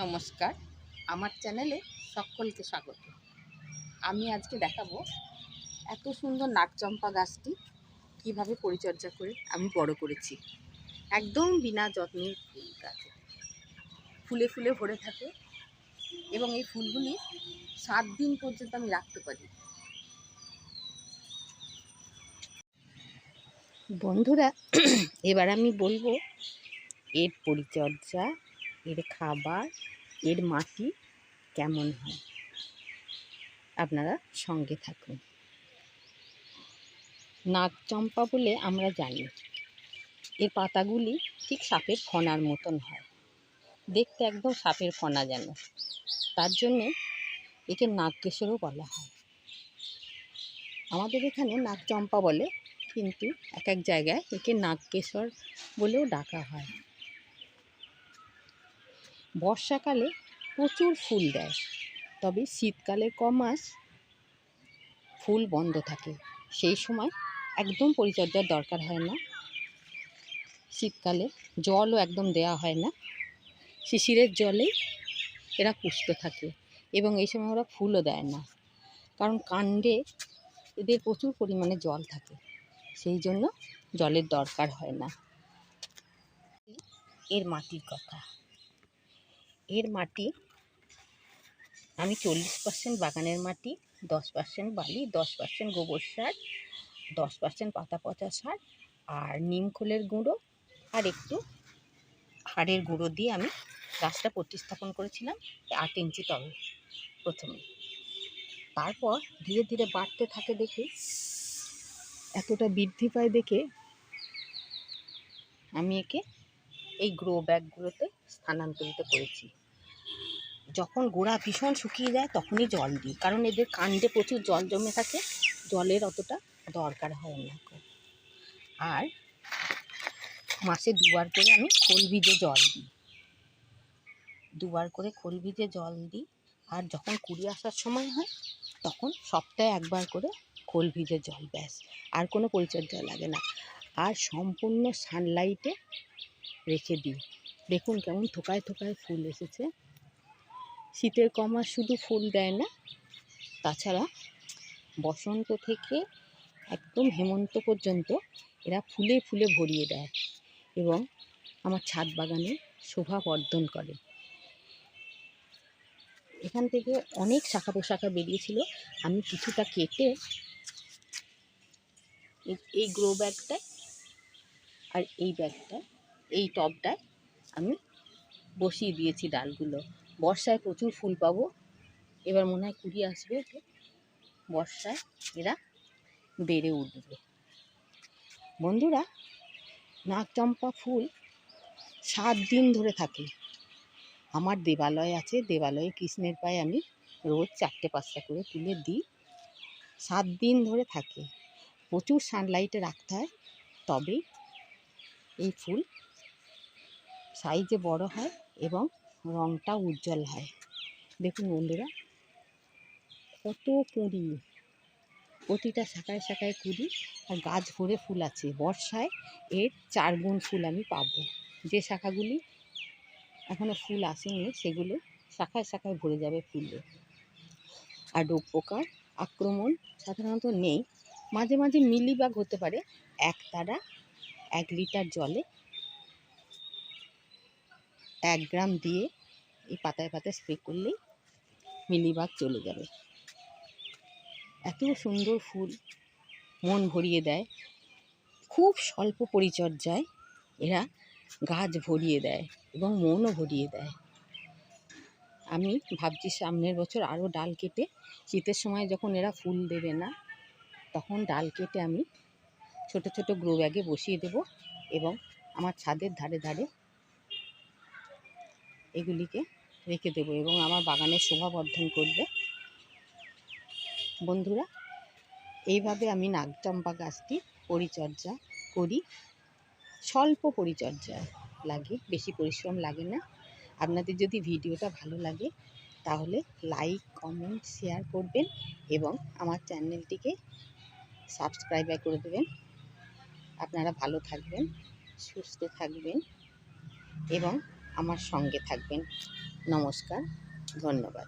নমস্কার। আমার চ্যানেলে সকলকে স্বাগত। আমি আজকে দেখাবো এত সুন্দর নাকচম্পা গাছটি কীভাবে পরিচর্যা করে আমি বড় করেছি। একদম বিনা যত্নের ফুল গাছ। ফুলে ফুলে ভরে থাকে এবং এই ফুলগুলি সাত দিন পর্যন্ত আমি রাখতে পারি। বন্ধুরা, এবার আমি বলব এর পরিচর্যা এর খাবার, এর মাটি কেমন হয়? আপনারা সঙ্গে থাকুন। নাক চম্পা বলে আমরা জানি। এর পাতাগুলি ঠিক সাপের ফনার মতন হয়। দেখতে একদম সাপের ফনা যেন। তার জন্যে একে নাগকেশরও বলা হয়। আমাদের এখানে নাক চম্পা বলে, কিন্তু এক এক জায়গায় একে নাগকেশর বলেও ডাকা হয়। বর্ষাকালে প্রচুর ফুল দেয়। তবে শীতকালে ক মাস ফুল বন্ধ থাকে। সেই সময় একদম পরিচর্যার দরকার হয় না। শীতকালে জলও একদম দেওয়া হয় না। শিশিরের জলেই এরা পুষ্ট থাকে এবং এই সময় ওরা ফুলও দেয় না। কারণ কাণ্ডে এদের প্রচুর পরিমাণে জল থাকে। সেই জন্য জলের দরকার হয় না। এর মাটির কথা। এর মাটি, আমি চল্লিশ পার্সেন্ট বাগানের মাটি, দশ পার্সেন্ট বালি, দশ পার্সেন্ট গোবর সার, দশ পার্সেন্ট পাতা পচা সার আর নিম খোলের গুঁড়ো আর একটু হাড়ের গুঁড়ো দিয়ে আমি গাছটা প্রতিস্থাপন করেছিলাম আট ইঞ্চি তবে প্রথমে। তারপর ধীরে ধীরে বাড়তে থাকে দেখে, এতটা বৃদ্ধি পায় দেখে আমি একে এই গ্রো ব্যাগগুলোতে স্থানান্তরিত করেছি। যখন গোড়া ভীষণ শুকিয়ে যায়, তখনই জল দিই। কারণ এদের কাণ্ডে প্রচুর জল জমে থাকে, জলের অতটা দরকার হয় না। আর মাসে দুবার করে আমি খোল ভিজে জল দিই। দুবার করে খোল ভিজে জল দিই। আর যখন কুড়ি আসার সময় হয়, তখন সপ্তাহে একবার করে খোল ভিজে জল, ব্যাস। আর কোনো পরিচর্যা লাগে না। আর সম্পূর্ণ সানলাইটে রেখে দিই। দেখুন কেমন থোকায় থোকায় ফুল এসেছে। শীতের কমাস শুধু ফুল দেয় না, তাছাড়া বসন্ত থেকে একদম হেমন্ত পর্যন্ত এরা ফুলে ফুলে ভরিয়ে দেয় এবং আমার ছাদ বাগানে শোভা বর্ধন করে। এখান থেকে অনেক শাখা পোশাখা বেরিয়েছিল, আমি কিছুটা কেটে এই- এই গ্রো ব্যাগটায় আর এই ব্যাগটায় এই টবটায় আমি বসিয়ে দিয়েছি ডালগুলো। বর্ষায় প্রচুর ফুল পাবো। এবার মনে হয় কুড়ি আসবে বর্ষায় এরা বেড়ে উঠবে। বন্ধুরা, নাগচম্পা ফুল সাত দিন ধরে থাকে। আমার দেবালয় আছে, দেবালয়ে কৃষ্ণের পায়ে আমি রোজ চারটে পাঁচটা করে তুলে দিই। সাত দিন ধরে থাকে। প্রচুর সানলাইটে রাখতে হয়, তবেই এই ফুল সাইজে বড় হয় এবং রঙটা উজ্জ্বল হয়। দেখুন বন্ধুরা, কত কুঁড়ি, প্রতিটা শাখায় শাখায় কুঁড়ি আর গাছ ভরে ফুল আছে। বর্ষায় এর চার গুণ ফুল আমি পাবো। যে শাখাগুলি এখনও ফুল আসেনি, সেগুলো শাখায় শাখায় ভরে যাবে ফুলে। আর রোগ পোকার আক্রমণ সাধারণত নেই। মাঝে মাঝে মিলিবাগ হতে পারে। এক তারা এক লিটার জলে এক গ্রাম দিয়ে এই পাতায় পাতায় স্প্রে করলেই মিলিবাগ চলে যাবে। এত সুন্দর ফুল মন ভরিয়ে দেয়। খুব স্বল্প পরিচর্যায় এরা গাছ ভরিয়ে দেয় এবং মনও ভরিয়ে দেয়। আমি ভাবছি সামনের বছর আরও ডাল কেটে, শীতের সময় যখন এরা ফুল দেবে না, তখন ডাল কেটে আমি ছোট ছোট গ্রো ব্যাগে বসিয়ে দেব এবং আমার ছাদের ধারে ধারে এগুলিকে রেখে দেবো এবং আমার বাগানের শোভাবর্ধন করবে। বন্ধুরা, এইভাবে আমি নাগচম্পা গাছটি পরিচর্যা করি। স্বল্প পরিচর্যা লাগে, বেশি পরিশ্রম লাগে না। আপনাদের যদি ভিডিওটা ভালো লাগে, তাহলে লাইক, কমেন্ট, শেয়ার করবেন এবং আমার চ্যানেলটিকে সাবস্ক্রাইব করে দেবেন। আপনারা ভালো থাকবেন, সুস্থ থাকবেন এবং আমার সঙ্গে থাকবেন। নমস্কার ধন্যবাদ।